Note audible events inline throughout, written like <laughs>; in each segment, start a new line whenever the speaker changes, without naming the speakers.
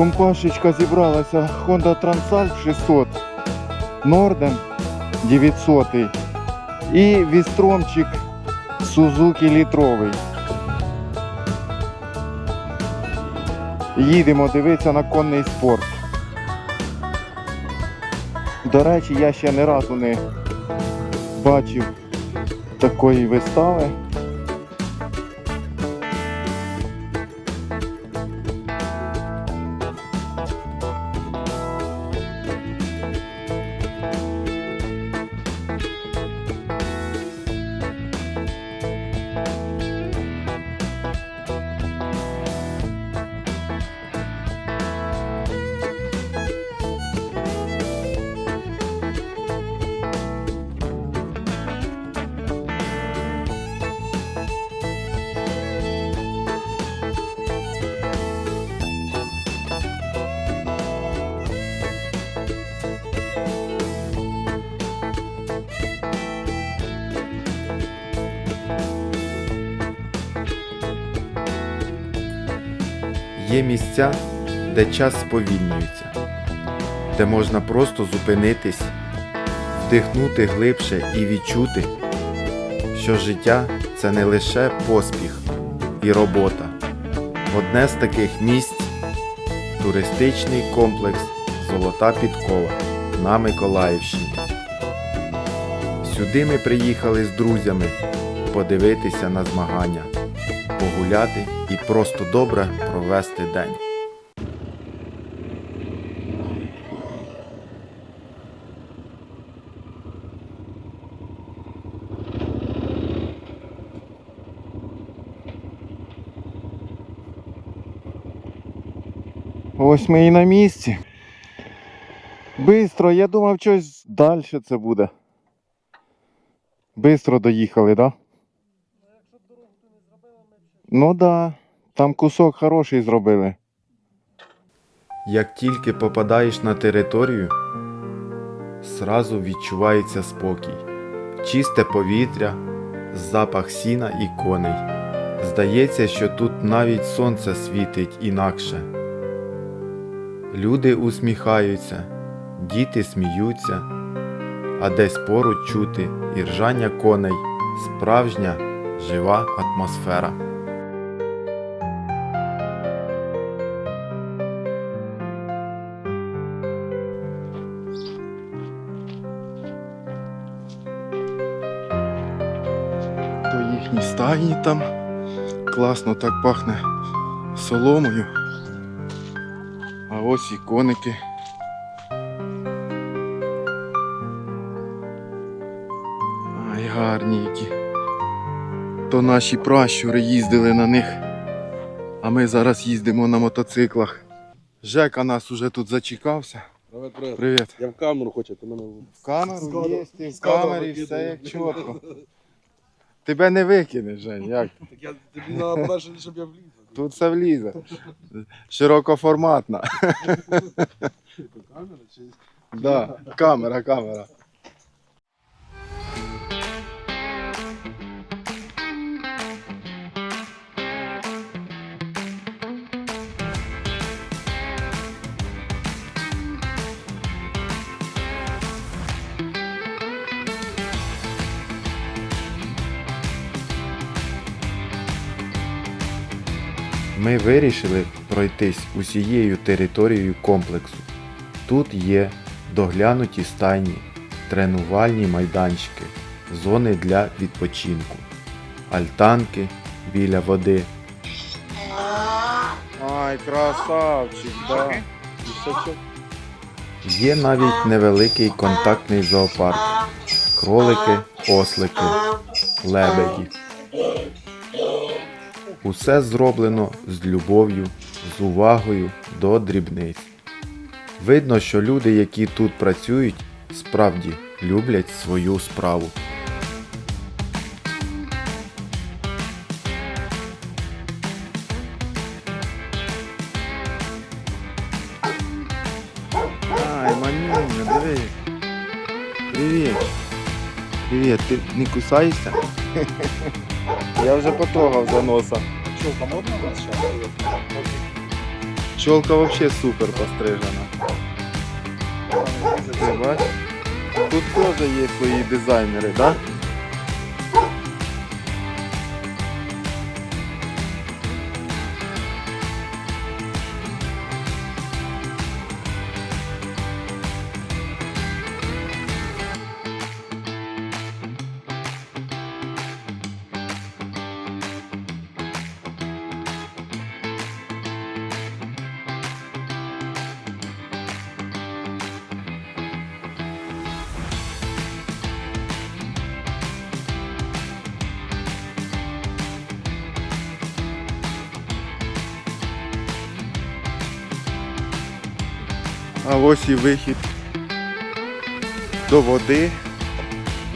Компашечка зібралася Honda Transalp 600, Norden 900 і вістромчик Suzuki літровий. Їдемо дивитися на конний спорт. До речі, я ще не разу не бачив такої вистави.
Є місця, де час сповільнюється, де можна просто зупинитись, вдихнути глибше і відчути, що життя це не лише поспіх і робота. Одне з таких місць туристичний комплекс Золота Підкова на Миколаївщині. Сюди ми приїхали з друзями подивитися на змагання, погуляти і просто добре провести день.
Ось ми і на місці. Бистро, я думав, щось далі це буде. Бистро доїхали, так? Да? Ну да. там кусок хороший зробили.
Як тільки попадаєш на територію, зразу відчувається спокій, чисте повітря, запах сіна і коней. Здається, що тут навіть сонце світить інакше. Люди усміхаються, діти сміються, а десь поруч чути і ржання коней, справжня жива атмосфера.
То їхні стайні там. Класно так пахне соломою. А ось і коники. Ай, гарні які. То наші пращури їздили на них. А ми зараз їздимо на мотоциклах. Жека нас уже тут зачекався.
Привет, привет.
Привіт.
Я в камеру хочу, ти мене
В камеру є, в камері все як чітко. <laughs> Тебе не викинеш, Жень, як?
Так я тобі перше, щоб я вліз.
Тут все влізе. Широкоформатна.
Камера чи
Да, камера, камера.
Ми вирішили пройтись усією територією комплексу. Тут є доглянуті стайні, тренувальні майданчики, зони для відпочинку, альтанки біля води.
Ай, красавчик, да.
Є навіть невеликий контактний зоопарк, кролики, ослики, лебеді. Усе зроблено з любов'ю, з увагою до дрібниць. Видно, що люди, які тут працюють, справді люблять свою справу.
Ай, манюня, диви. Привіт. Привіт, ти не кусаєшся? Я вже потрогав за носа.
Чолка модна у вас ще?
Чолка взагалі супер пострижена. Ти бачиш? Тут теж є свої дизайнери, так? Да? А ось і вихід до води.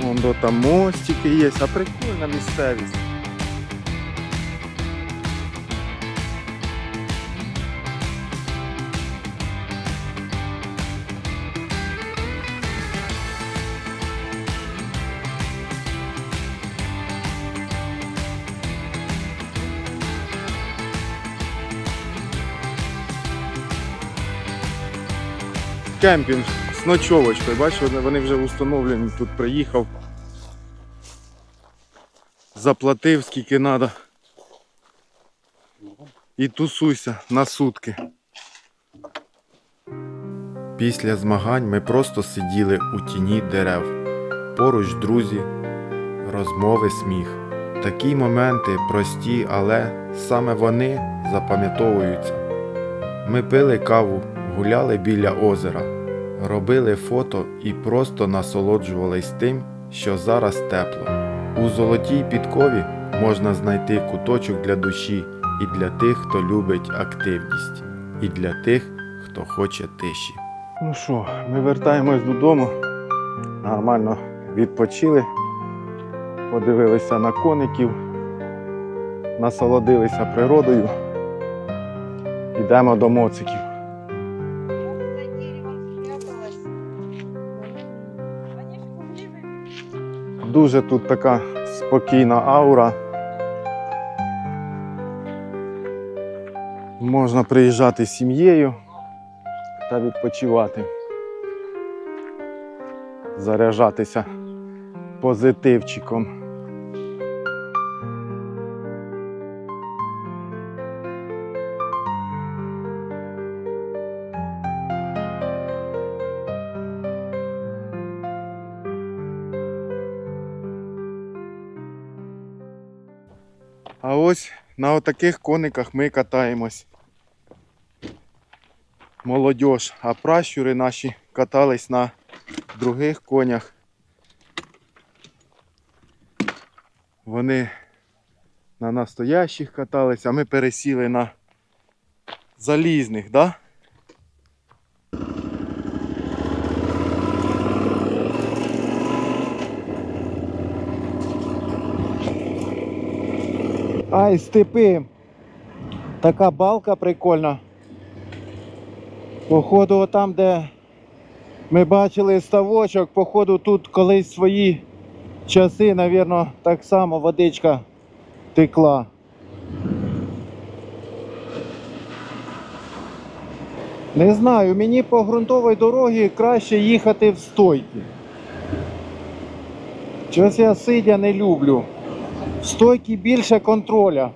Вон до там мостики є, а прикольна місцевість. Кемпінг з ночовочкою. Вони- вони вже установлені, тут приїхав. Заплатив скільки треба. І тусуйся на сутки.
Після змагань ми просто сиділи у тіні дерев. Поруч друзі, розмови, сміх. Такі моменти прості, але саме вони запам'ятовуються. Ми пили каву, гуляли біля озера, робили фото і просто насолоджувались тим, що зараз тепло. У золотій підкові можна знайти куточок для душі і для тих, хто любить активність, і для тих, хто хоче тиші.
Ну що, ми вертаємось додому. Нормально відпочили, подивилися на коників, насолодилися природою. Йдемо до моциків. Дуже тут така спокійна аура. Можна приїжджати з сім'єю та відпочивати. Заряджатися позитивчиком. А ось на отаких кониках ми катаємось. молодь, а пращури наші катались на других конях. Вони на настоящих катались, а ми пересіли на залізних, да? Ай, степи. Така балка прикольна. Походу, там, де ми бачили ставочок, походу тут колись свої часи, навірно, так само водичка текла. Не знаю, мені по ґрунтовій дорогі краще їхати в стойки. Чогось я сидя не люблю. Стойки більше контроля.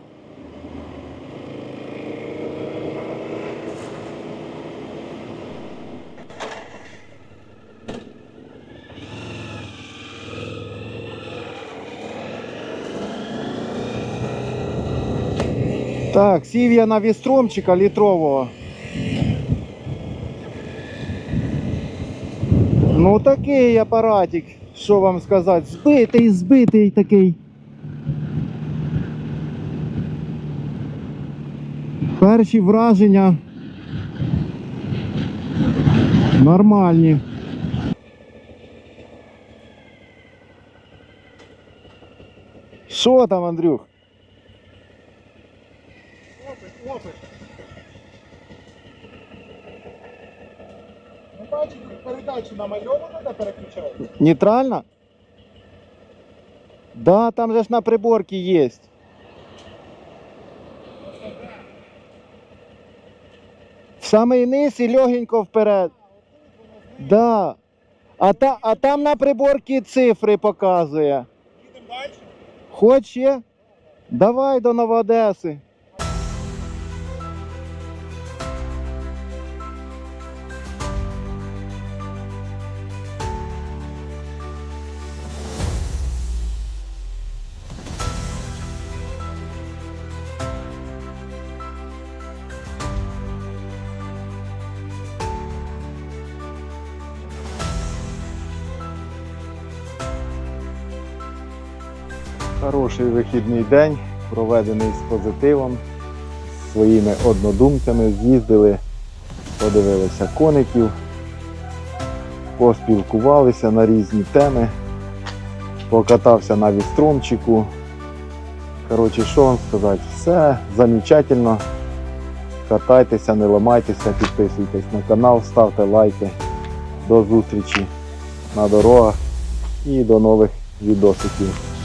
Так, сів я на вістромчика літрового. Ну такий апаратик, що вам сказати, збитий, збитий такий. Перші враження нормальні. Що там, Андрюх?
Опит, опит. Ну бачиш, тут передачу намальовано, де переключають.
Нейтрально? Да, там же ж на приборке есть. Самий низ і легенько вперед. Да. А, та, а там на приборці цифри показує.
Їдемо далі.
Хоч ще? Давай до Новоодеси. Хороший вихідний день, проведений з позитивом, з своїми однодумцями. З'їздили, подивилися коників, поспілкувалися на різні теми, покатався на вістромчику. Коротше, що вам сказати, все замечательно. Катайтеся, не ламайтеся, підписуйтесь на канал, ставте лайки. До зустрічі на дорогах і до нових відосиків.